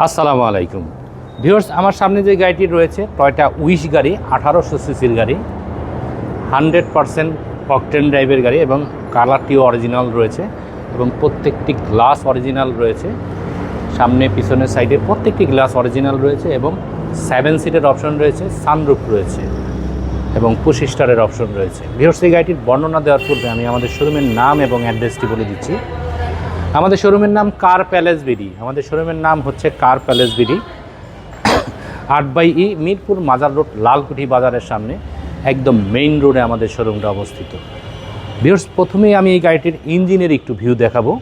আসসালামু আলাইকুম। ভিউয়ার্স, আমার সামনে যে গাড়িটি রয়েছে, টয়টা উইশ গাড়ি, আঠারোশো সিসির গাড়ি, হান্ড্রেড পারসেন্ট অকটেন ড্রাইভের গাড়ি এবং কালারটিও অরিজিনাল রয়েছে এবং প্রত্যেকটি গ্লাস অরিজিনাল রয়েছে। সামনে, পিছনের সাইডে প্রত্যেকটি গ্লাস অরিজিনাল রয়েছে এবং সেভেন সিটের অপশন রয়েছে, সানরুফ রয়েছে এবং পুশ স্টারের অপশন রয়েছে। ভিউয়ার্স, এই গাড়িটির বর্ণনা দেওয়ার পূর্বে আমি আমাদের শোরুমের নাম এবং অ্যাড্রেসটি বলে দিচ্ছি। আমাদের শোরুমের নাম কার প্যালেস বিডি আমাদের শোরুমের নাম হচ্ছে কার প্যালেস বিডি আট by E, Mirpur Mazar road, Lalkuthi বাজারের সামনে, একদম মেইন রোডে আমাদের শোরুমটা অবস্থিত। ভিউর্স প্রথমেই আমি এই গাড়িটির ইঞ্জিনের একটু ভিউ দেখাবো।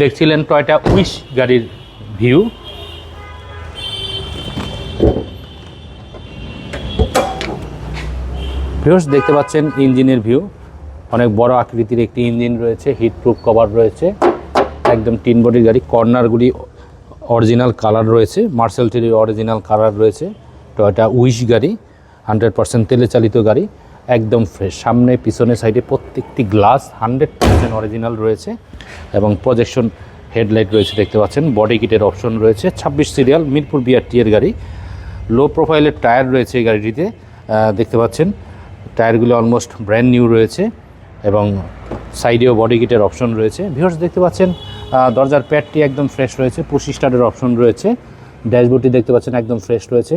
দেখছিলেন টয়টা উইশ গাড়ির ভিউ ভিউর্স দেখতে পাচ্ছেন ইঞ্জিনের ভিউ। অনেক বড় আকৃতির একটি ইঞ্জিন রয়েছে হিট প্রুফ কভার রয়েছে, একদম টিন বডির গাড়ি কর্নারগুলি অরিজিনাল কালার রয়েছে মার্শাল টির অরিজিনাল কালার রয়েছে, টয়টা উইশ গাড়ি, হান্ড্রেড পার্সেন্ট তেলে চালিত গাড়ি, একদম ফ্রেশ। সামনে, পিছনে, সাইডে প্রত্যেকটি গ্লাস হান্ড্রেড পার্সেন্ট অরিজিনাল রয়েছে এবং প্রজেকশন হেডলাইট রয়েছে দেখতে পাচ্ছেন, বডি কিটের অপশন রয়েছে। ছাব্বিশ সিরিয়াল মিরপুর বিআরটি এর গাড়ি, লো প্রোফাইলের টায়ার রয়েছে এই গাড়িটিতে দেখতে পাচ্ছেন টায়ারগুলো অলমোস্ট ব্র্যান্ড নিউ রয়েছে এবং সাইডেও বডি কিটের অপশন রয়েছে। ভিউয়ার্স দেখতে পাচ্ছেন দরজার প্যাডটি একদম ফ্রেশ রয়েছে পুশি স্টারের অপশন রয়েছে। ড্যাশবোর্ডটি দেখতে পাচ্ছেন একদম ফ্রেশ রয়েছে।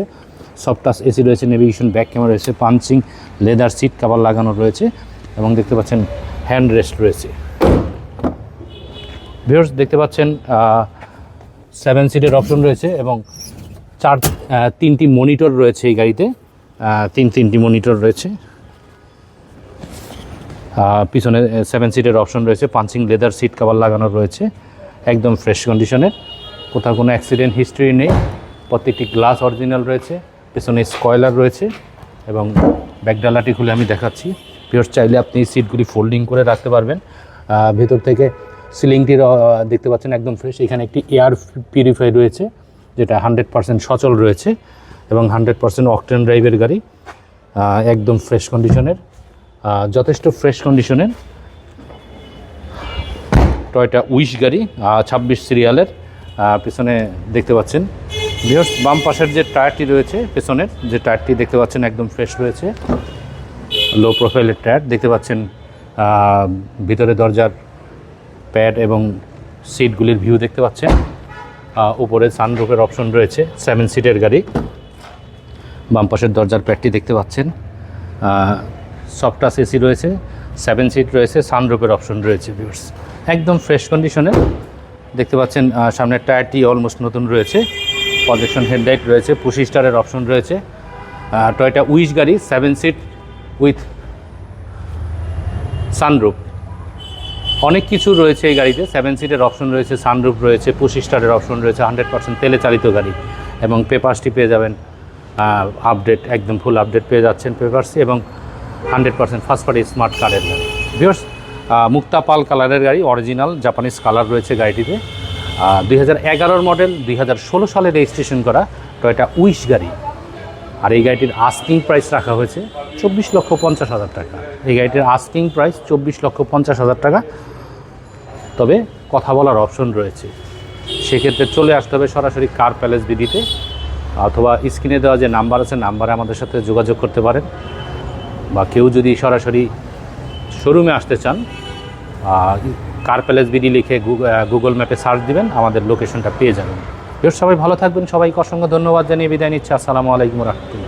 সফটাস এসি রয়েছে নেভিগেশন ব্যাক ক্যামেরা রয়েছে পাঞ্চিং লেদার সিট কাভার লাগানো রয়েছে এবং দেখতে পাচ্ছেন হ্যান্ড রেস্ট রয়েছে। ভিউয়ার্স দেখতে পাচ্ছেন সেভেন সিটের অপশন রয়েছে এবং চার তিনটি মনিটর রয়েছে এই গাড়িতে। তিন, তিনটি মনিটর রয়েছে। পিছনে সেভেন সিটের অপশন রয়েছে পাঞ্চিং লেদার সিট কাভার লাগানো রয়েছে, একদম ফ্রেশ কন্ডিশনের কোথাও কোনো অ্যাক্সিডেন্ট হিস্ট্রি নেই, প্রত্যেকটি গ্লাস অরিজিনাল রয়েছে, পেছনে স্কয়লার রয়েছে, এবং ব্যাকডালাটি খুলে আমি দেখাচ্ছি। পিওর চাইলে আপনি সিটগুলি ফোল্ডিং করে রাখতে পারবেন। ভেতর থেকে সিলিংটির দেখতে পাচ্ছেন একদম ফ্রেশ এখানে একটি এয়ার পিউরিফাই রয়েছে, যেটা হান্ড্রেড পার্সেন্ট সচল রয়েছে, এবং হান্ড্রেড পার্সেন্ট অকটেন ড্রাইভের গাড়ি একদম ফ্রেশ কন্ডিশনের যথেষ্ট ফ্রেশ কন্ডিশনের টয়টা উইশ গাড়ি ছাব্বিশ সিরিয়ালের পেছনে দেখতে পাচ্ছেন। বৃহৎ বাম পাশের যে টায়ারটি রয়েছে, পেছনের যে টায়ারটি দেখতে পাচ্ছেন, একদম ফ্রেশ রয়েছে। লো প্রোফাইলের টায়ার দেখতে পাচ্ছেন ভিতরে দরজার প্যাড এবং সিটগুলির ভিউ দেখতে পাচ্ছেন। উপরে সানরুফের অপশন রয়েছে সেভেন সিটের গাড়ি। বাম পাশের দরজার প্যাডটি দেখতে পাচ্ছেন। সফটাস এসি রয়েছে সেভেন সিট রয়েছে সানরুফের অপশন রয়েছে ভিউর্স একদম ফ্রেশ কন্ডিশনে দেখতে পাচ্ছেন সামনের টায়ারটি অলমোস্ট নতুন রয়েছে প্রজেকশন হেডলাইট রয়েছে পুশি স্টারের অপশন রয়েছে। টয়টা উইশ গাড়ি সেভেন সিট উইথ সানরুফ অনেক কিছু রয়েছে এই গাড়িতে সেভেন সিটের অপশন রয়েছে সানরুফ রয়েছে পুশি স্টারের অপশন রয়েছে হান্ড্রেড পার্সেন্ট তেলে চালিত গাড়ি এবং পেপার্সটি পেয়ে যাবেন আপডেট একদম ফুল আপডেট পেয়ে যাচ্ছেন পেপারসি এবং hundred percent first party smart কারের গাড়ি। মুক্তা পাল কালারের গাড়ি অরিজিনাল জাপানিজ কালার রয়েছে গাড়িটিতে। দুই হাজার এগারোর মডেল দুই হাজার ষোলো সালে রেজিস্ট্রেশন করা টয়টা উইশ গাড়ি। আর এই গাড়িটির আস্কিং প্রাইস রাখা হয়েছে চব্বিশ লক্ষ পঞ্চাশ হাজার টাকা। এই গাড়িটির আস্কিং প্রাইস চব্বিশ লক্ষ পঞ্চাশ হাজার টাকা। তবে কথা বলার অপশন রয়েছে। সেক্ষেত্রে চলে আসতে হবে সরাসরি কার প্যালেস বিডিতে। অথবা স্ক্রিনে দেওয়া যে নাম্বার আছে নাম্বারে আমাদের সাথে যোগাযোগ করতে পারেন। বা কেউ যদি সরাসরি শোরুমে আসতে চান কার প্যালেস বিডি লিখে গুগল ম্যাপে সার্চ দিবেন, আমাদের লোকেশনটা পেয়ে যাবেন। বেশ, সবাই ভালো থাকবেন। সবাইকে অসংখ্য ধন্যবাদ জানিয়ে বিদায় নিচ্ছি। আসসালামু আলাইকুম রহমতুল্লাহ।